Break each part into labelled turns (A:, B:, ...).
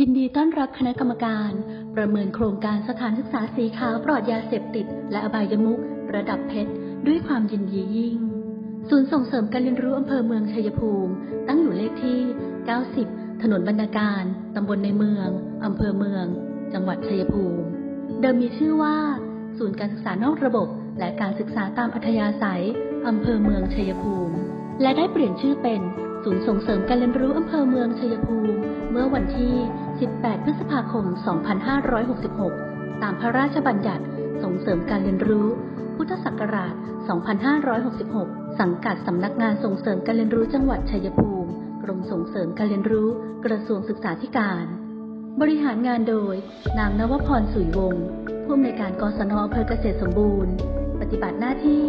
A: ยินดีต้อนรับคณะกรรมการ ประเมินโครงการสถานศึกษาสีขาวปลอดยาเสพติด และอบายมุขระดับเพชร ด้วยความยินดียิ่ง ศูนย์ส่งเสริมการเรียนรู้อำเภอเมืองชัยภูมิ ตั้งอยู่เลขที่ 90 ถนนบรรณาการ ตำบลในเมือง อำเภอเมือง จังหวัดชัยภูมิ เดิมมีชื่อว่า ศูนย์การศึกษานอกระบบ และการศึกษาตามอัธยาศัย อำเภอเมืองชัยภูมิ และได้เปลี่ยนชื่อเป็น ศูนย์ส่งเสริมการเรียนรู้อำเภอเมืองชัยภูมิ เมื่อวันที่ 18 พฤษภาคม 2566 ตามพระราชบัญญัติส่งเสริมการเรียนรู้ พุทธศักราช 2566 สังกัดสำนักงานส่งเสริมการเรียนรู้จังหวัดชัยภูมิ กรมส่งเสริมการเรียนรู้ กระทรวงศึกษาธิการ บริหารงานโดย นางนวพรสุยวงศ์ผู้อำนวยการกศนอำเภอเกษตรสมบูรณ์ ปฏิบัติหน้าที่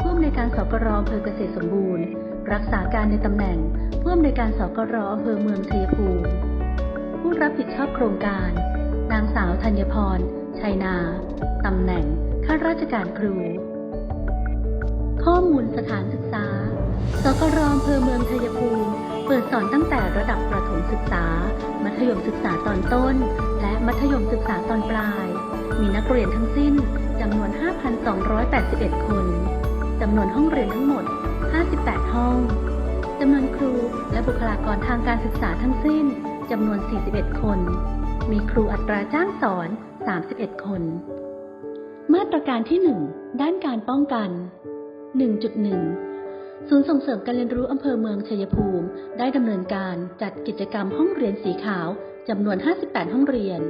A: ผู้อำนวยการสกรอำเภอเกษตรสมบูรณ์ รักษาการในตำแหน่งผู้อำนวยการสกรอำเภอเมืองชัยภูมิ ผู้รับผิดชอบโครงการ นางสาวธัญพร ชัยนา ตำแหน่งข้าราชการครู ข้อมูลสถานศึกษา สกรอำเภอเมืองชัยภูมิ เปิดสอนตั้งแต่ระดับประถมศึกษา มัธยมศึกษาตอนต้น และมัธยมศึกษาตอนปลาย มีนักเรียนทั้งสิ้นจำนวน 5,281 คน จำนวนห้องเรียนทั้งหมด 58 ห้อง จำนวนครูและบุคลากรทางการศึกษาทั้งสิ้น จำนวน 41 คน มีครูอัตราจ้างสอน 31 คน มาตรการที่ 1 ด้านการป้องกัน 1.1 ศูนย์ส่งเสริมการเรียนรู้อำเภอเมืองชัยภูมิ ได้ดำเนินการจัดกิจกรรมห้องเรียนสีขาวจำนวน 58 ห้องเรียน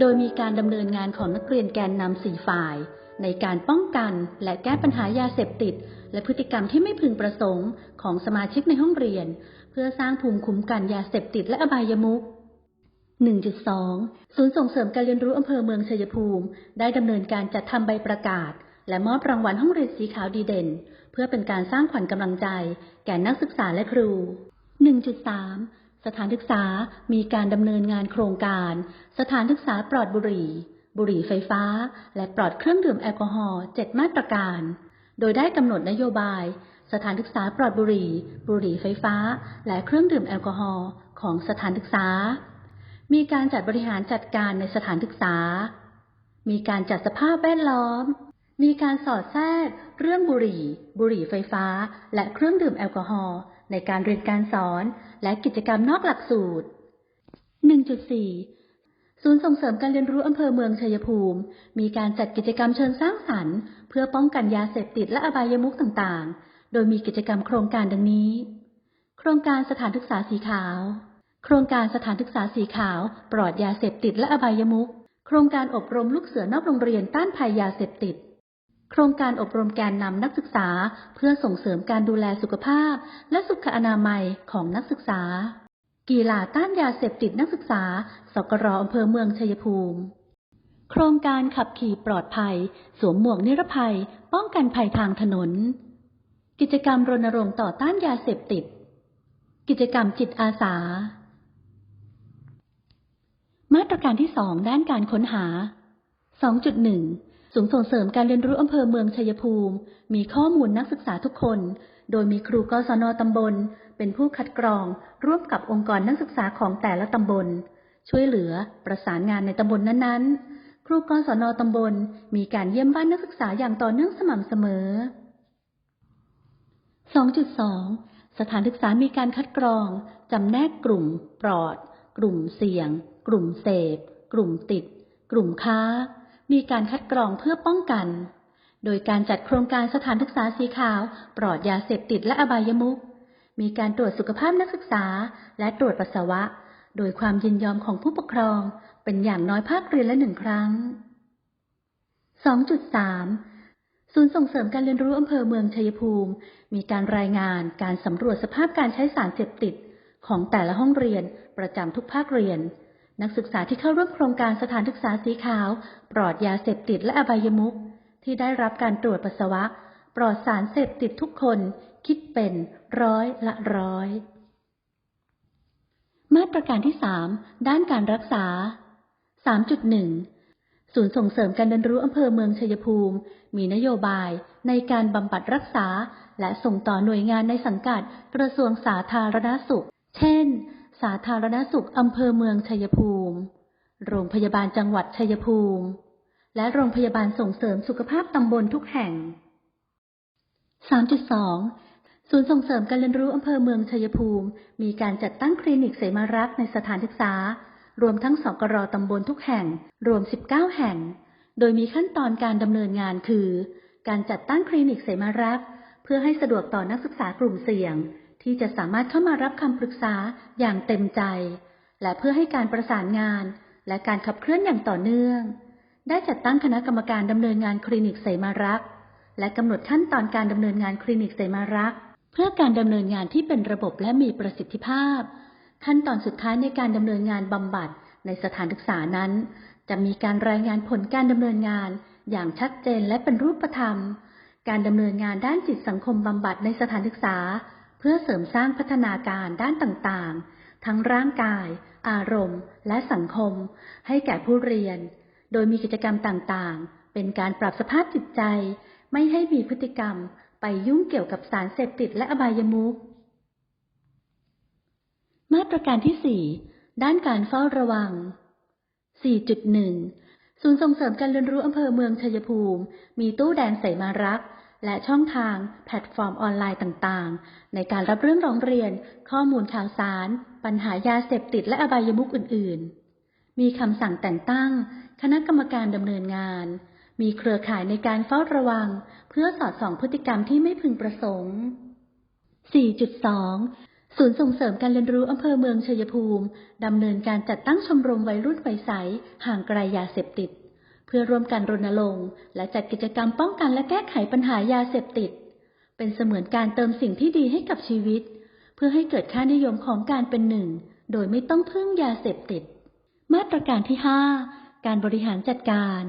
A: โดยมีการดำเนินงานของนักเรียนแกนนำสี่ฝ่าย ในการป้องกันและแก้ปัญหายาเสพติด และพฤติกรรมที่ไม่พึงประสงค์ของสมาชิกในห้องเรียน พื่อสร้างภูมิคุ้มกันยาเสพติดและอบายมุข 1.2 ศูนย์ส่งเสริมการเรียนรู้อำเภอเมืองชัยภูมิ ได้ดำเนินการจัดทำใบประกาศ และมอบรางวัลห้องเรียนสีขาวดีเด่น เพื่อเป็นการสร้างขวัญกำลังใจ แก่นักศึกษาและครู 1.3 สถานศึกษามีการดำเนินงานโครงการ สถานศึกษาปลอดบุหรี่ บุหรี่ไฟฟ้า และปลอดเครื่องดื่มแอลกอฮอล์7มาตรการ โดยได้กำหนดนโยบาย สถานศึกษาปลอดบุหรี่ บุหรี่ไฟฟ้า และเครื่องดื่มแอลกอฮอล์ของสถานศึกษา มีการจัดบริหารจัดการในสถานศึกษา มีการจัดสภาพแวดล้อม มีการสอดแทรกเรื่องบุหรี่ บุหรี่ไฟฟ้า และเครื่องดื่มแอลกอฮอล์ในการเรียนการสอน และกิจกรรมนอกหลักสูตร 1.4ศูนย์ส่งเสริมการเรียนรู้อำเภอเมืองชัยภูมิ มีการจัดกิจกรรมเชิงสร้างสรรค์ เพื่อป้องกันยาเสพติดและอบายมุขต่างๆ โดยมีกิจกรรมโครงการดังนี้ โครงการสถานศึกษาสีขาว โครงการสถานศึกษาสีขาว ปลอดยาเสพติดและอบายมุข โครงการอบรมลูกเสือนอกโรงเรียนต้านภัยยาเสพติด โครงการอบรมแกนนำนักศึกษา เพื่อส่งเสริมการดูแลสุขภาพ และสุขอนามัยของนักศึกษา กีฬาต้านยาเสพติดนักศึกษา สกรอำเภอเมืองชัยภูมิโครงการขับขี่ปลอดภัย สวมหมวกนิรภัย ป้องกันภัยทางถนน กิจกรรมรณรงค์ต่อต้านยาเสพติด กิจกรรมจิตอาสา มาตรการที่2ด้านการค้นหา 2.1ศูนย์ส่งเสริมการเรียนรู้อำเภอเมืองชัยภูมิ มีข้อมูลนักศึกษาทุกคน โดยมีครูกศนตำบล เป็นผู้คัดกรอง ร่วมกับองค์กรนักศึกษาของแต่ละตำบล ช่วยเหลือประสานงานในตำบลนั้นๆ ครูกศนตำบล มีการเยี่ยมบ้านนักศึกษาอย่างต่อเนื่องสม่ำเสมอ 2.2 สถานศึกษามีการคัดกรอง จำแนกกลุ่ม ปลอด กลุ่มเสี่ยง กลุ่มเสพ กลุ่มติด กลุ่มค้า มีการคัดกรองเพื่อป้องกัน โดยการจัดโครงการสถานศึกษาสีขาว ปลอดยาเสพติดและอบายมุขมีการตรวจสุขภาพนักศึกษา และตรวจปัสสาวะ โดยความยินยอมของผู้ปกครอง เป็นอย่างน้อยภาคเรียนละหนึ่งครั้ง 2.3 ศูนย์ส่งเสริมการเรียนรู้อำเภอเมืองชัยภูมิ มีการรายงานการสำรวจสภาพการใช้สารเสพติด ของแต่ละห้องเรียนประจำทุกภาคเรียน นักศึกษาที่เข้าร่วมโครงการสถานศึกษาสีขาว ปลอดยาเสพติดและอบายมุขที่ได้รับการตรวจปัสสาวะ ปลอดสารเสพติดทุกคน คิดเป็นร้อยละร้อย มาตรการที่ 3 ด้านการรักษา 3.1 ศูนย์ส่งเสริมการเรียนรู้อำเภอเมืองชัยภูมิ มีนโยบายในการบำบัดรักษา และส่งต่อหน่วยงานในสังกัดกระทรวงสาธารณสุข เช่น สาธารณสุขอำเภอเมืองชัยภูมิ โรงพยาบาลจังหวัดชัยภูมิ และโรงพยาบาลส่งเสริมสุขภาพตำบลทุกแห่ง 3.2 ศูนย์ส่งเสริมการเรียนรู้อำเภอเมืองชัยภูมิ มีการจัดตั้งคลินิกเสมารักษ์ในสถานศึกษา รวมทั้งสกรตำบลทุกแห่ง รวม 19 แห่ง โดยมีขั้นตอนการดำเนินงานคือ การจัดตั้งคลินิกเสมารักษ์เพื่อให้สะดวกต่อนักศึกษากลุ่มเสี่ยง ที่จะสามารถเข้ามารับคำปรึกษาอย่างเต็มใจ และเพื่อให้การประสานงาน และการขับเคลื่อนอย่างต่อเนื่อง ได้จัดตั้งคณะกรรมการดำเนินงานคลินิกเสมารักษ์และกำหนดขั้นตอนการดำเนินงานคลินิกเสมารักษ์เพื่อการดำเนินงานที่เป็นระบบและมีประสิทธิภาพ ขั้นตอนสุดท้ายในการดำเนินงานบำบัดในสถานศึกษานั้น จะมีการรายงานผลการดำเนินงานอย่างชัดเจนและเป็นรูปธรรม การดำเนินงานด้านจิตสังคมบำบัดในสถานศึกษา เพื่อเสริมสร้างพัฒนาการด้านต่างๆ ทั้งร่างกาย อารมณ์ และสังคม ให้แก่ผู้เรียน โดยมีกิจกรรมต่างๆ เป็นการปรับสภาพจิตใจ ไม่ให้มีพฤติกรรม ไปยุ่งเกี่ยวกับสารเสพติดและอบายมุข มาตรการที่ 4 ด้านการเฝ้าระวัง 4.1 ศูนย์ส่งเสริมการเรียนรู้อำเภอเมืองชัยภูมิ มีตู้แดงใสมารัก และช่องทางแพลตฟอร์มออนไลน์ต่างๆ ในการรับเรื่องร้องเรียน ข้อมูลข่าวสาร ปัญหายาเสพติดและอบายมุขอื่น ๆ มีคำสั่งแต่งตั้ง คณะกรรมการดำเนินงาน มีเครือข่ายในการเฝ้าระวัง เพื่อสอดส่องพฤติกรรมที่ไม่พึงประสงค์4.2 ศูนย์ส่งเสริมการเรียนรู้อำเภอเมืองชัยภูมิ ดำเนินการจัดตั้งชมรมวัยรุ่นวัยใส ห่างไกลยาเสพติด เพื่อร่วมกันรณรงค์ และจัดกิจกรรมป้องกันและแก้ไขปัญหายาเสพติด เป็นเสมือนการเติมสิ่งที่ดีให้กับชีวิต เพื่อให้เกิดค่านิยมของการเป็นหนึ่ง โดยไม่ต้องพึ่งยาเสพติด มาตรการที่ 5 การบริหารจัดการ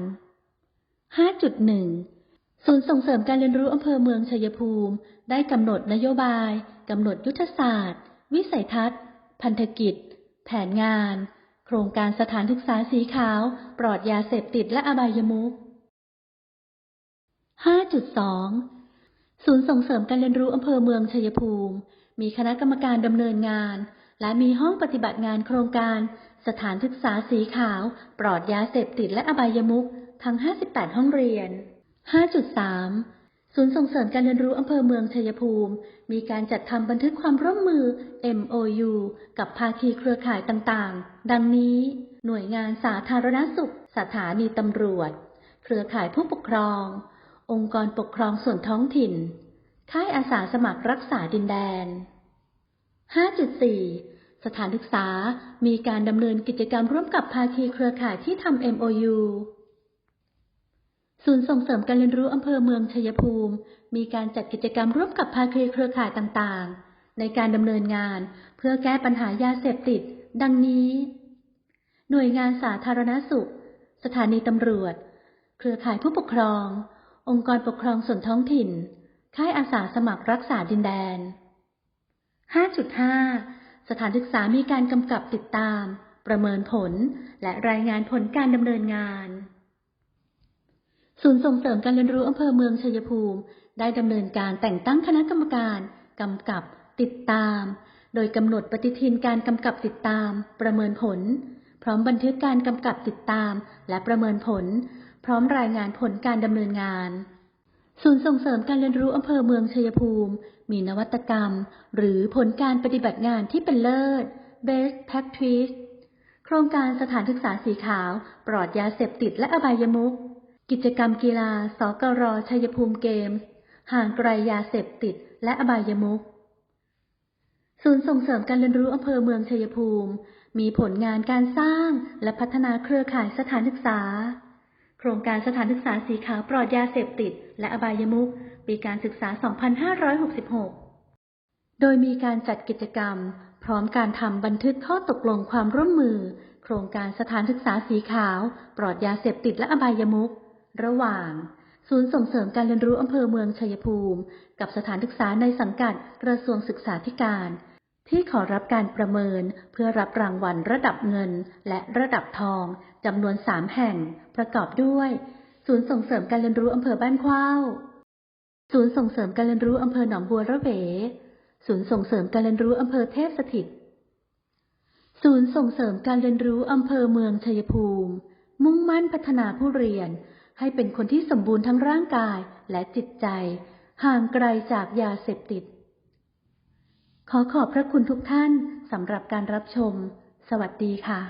A: 5.1 ศูนย์ส่งเสริมการเรียนรู้อำเภอเมืองชัยภูมิ ได้กำหนดนโยบาย กำหนดยุทธศาสตร์ วิสัยทัศน์ พันธกิจ แผนงาน โครงการสถานศึกษาสีขาว ปลอดยาเสพติดและอบายมุข 5.2 ศูนย์ส่งเสริมการเรียนรู้อำเภอเมืองชัยภูมิ มีคณะกรรมการดำเนินงาน และมีห้องปฏิบัติงานโครงการ สถานศึกษาสีขาว ปลอดยาเสพติดและอบายมุขทั้ง 58 ห้องเรียน 5.3 ศูนย์ส่งเสริมการเรียนรู้อำเภอเมืองชัยภูมิ มีการจัดทำบันทึกความร่วมมือ MOU กับภาคีเครือข่ายต่างๆ ดังนี้ หน่วยงานสาธารณสุข สถานีตำรวจ เครือข่ายผู้ปกครอง องค์กรปกครองส่วนท้องถิ่น ค่ายอาสาสมัครรักษาดินแดน 5.4 สถานศึกษา มีการดำเนินกิจกรรมร่วมกับภาคีเครือข่ายที่ทำ MOU ศูนย์ส่งเสริมการเรียนรู้อำเภอเมืองชัยภูมิ มีการจัดกิจกรรมร่วมกับภาคีเครือข่ายต่างๆ ในการดำเนินงาน เพื่อแก้ปัญหายาเสพติด ดังนี้ หน่วยงานสาธารณสุข สถานีตำรวจ เครือข่ายผู้ปกครอง องค์กรปกครองส่วนท้องถิ่น ค่ายอาสาสมัครรักษาดินแดน 5.5 สถานศึกษามีการกำกับติดตาม ประเมินผลและรายงานผลการดำเนินงาน ศูนย์ส่งเสริมการเรียนรู้อำเภอเมืองชัยภูมิ ได้ดำเนินการแต่งตั้งคณะกรรมการกำกับติดตาม โดยกำหนดปฏิทินการกำกับติดตาม ประเมินผล พร้อมบันทึกการกำกับติดตาม และประเมินผล พร้อมรายงานผลการดำเนินงานศูนย์ส่งเสริมการเรียนรู้อำเภอเมืองชัยภูมิ มีนวัตกรรม หรือผลการปฏิบัติงานที่เป็นเลิศ Best Practice โครงการสถานศึกษาสีขาว ปลอดยาเสพติดและอบายมุข กิจกรรมกีฬา สกรชัยภูมิเกมส์ห่างไกลยาเสพติด และอบายมุขศูนย์ส่งเสริมการเรียนรู้อำเภอเมืองชัยภูมิ มีผลงานการสร้างและพัฒนาเครือข่ายสถานศึกษา โครงการสถานศึกษาสีขาวปลอดยาเสพติด และอบายมุขปีการศึกษา 2566 โดยมีการจัดกิจกรรม พร้อมการทำบันทึกข้อตกลงความร่วมมือ โครงการสถานศึกษาสีขาว ปลอดยาเสพติดและอบายมุข ระหว่าง ศูนย์ส่งเสริมการเรียนรู้อำเภอเมืองชัยภูมิ กับสถานศึกษาในสังกัดกระทรวงศึกษาธิการ ที่ขอรับการประเมินเพื่อรับรางวัลระดับเงินและระดับทองจำนวน3แห่ง ประกอบด้วย ศูนย์ส่งเสริมการเรียนรู้อำเภอบ้านเข้า ศูนย์ส่งเสริมการเรียนรู้อำเภอหนองบัวระเวศูนย์ส่งเสริมการเรียนรู้อำเภอเทพสถิต ศูนย์ส่งเสริมการเรียนรู้อำเภอเมืองชัยภูมิ มุ่งมั่นพัฒนาผู้เรียน ให้เป็นคนที่สมบูรณ์ทั้งร่างกายและจิตใจ ห่างไกลจากยาเสพติด ขอขอบพระคุณทุกท่านสำหรับการรับชม สวัสดีค่ะ